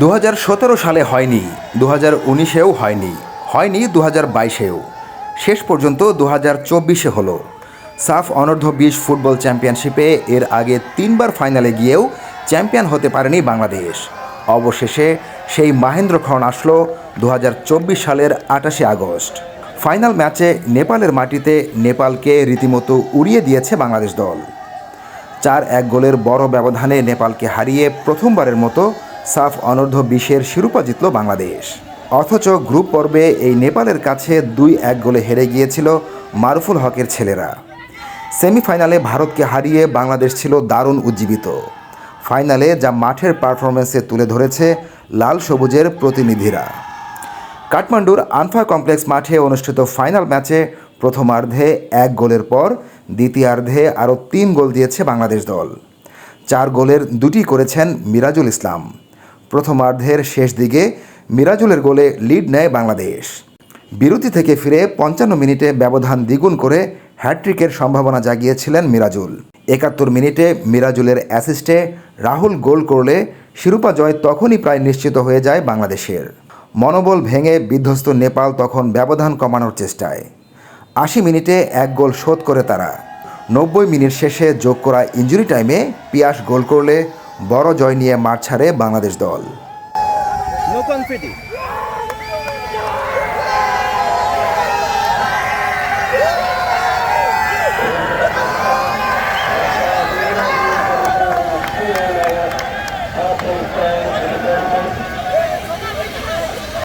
দু হাজার সতেরো সালে হয়নি দু হাজার উনিশেও হয়নি হয়নি দু হাজার বাইশেও। শেষ পর্যন্ত দু হাজার চব্বিশে হলো। সাফ অনূর্ধ্ব বিশ ফুটবল চ্যাম্পিয়নশিপে এর আগে তিনবার ফাইনালে গিয়েও চ্যাম্পিয়ন হতে পারেনি বাংলাদেশ। অবশেষে সেই মাহেন্দ্রক্ষণ আসলো দু হাজার চব্বিশ সালের আটাশে আগস্ট। ফাইনাল ম্যাচে নেপালের মাটিতে নেপালকে রীতিমতো উড়িয়ে দিয়েছে বাংলাদেশ দল। চার এক গোলের বড় ব্যবধানে নেপালকে হারিয়ে প্রথমবারের মতো সাফ অনূর্ধ্ব বিশের শিরোপা জিতল বাংলাদেশ। অথচ গ্রুপ পর্বে এই নেপালের কাছে দুই এক গোলে হেরে গিয়েছিল মারুফুল হকের ছেলেরা। সেমিফাইনালে ভারতকে হারিয়ে বাংলাদেশ ছিল দারুণ উজ্জীবিত। ফাইনালে যা মাঠের পারফরমেন্সে তুলে ধরেছে লাল সবুজের প্রতিনিধিরা। কাঠমান্ডুর আনফা কমপ্লেক্স মাঠে অনুষ্ঠিত ফাইনাল ম্যাচে প্রথমার্ধে এক গোলের পর দ্বিতীয়ার্ধে আরও তিন গোল দিয়েছে বাংলাদেশ দল। চার গোলের দুটি করেছেন মিরাজুল ইসলাম। প্রথমার্ধের শেষ দিকে মিরাজুলের গোলে লিড নেয় বাংলাদেশ। বিরতি থেকে ফিরে পঞ্চান্ন মিনিটে ব্যবধান দ্বিগুণ করে হ্যাট্রিকের সম্ভাবনা জাগিয়েছিলেন মিরাজুল। একাত্তর মিনিটে মিরাজুলের অ্যাসিস্টে রাহুল গোল করলে শিরোপা জয় তখনই প্রায় নিশ্চিত হয়ে যায় বাংলাদেশের। মনোবল ভেঙে বিধ্বস্ত নেপাল তখন ব্যবধান কমানোর চেষ্টায়। আশি মিনিটে এক গোল শোধ করে তারা। নব্বই মিনিট শেষে যোগ করা ইঞ্জুরি টাইমে পিয়াস গোল করলে বড় জয় নিয়ে মাঠ ছাড়ে বাংলাদেশ দল।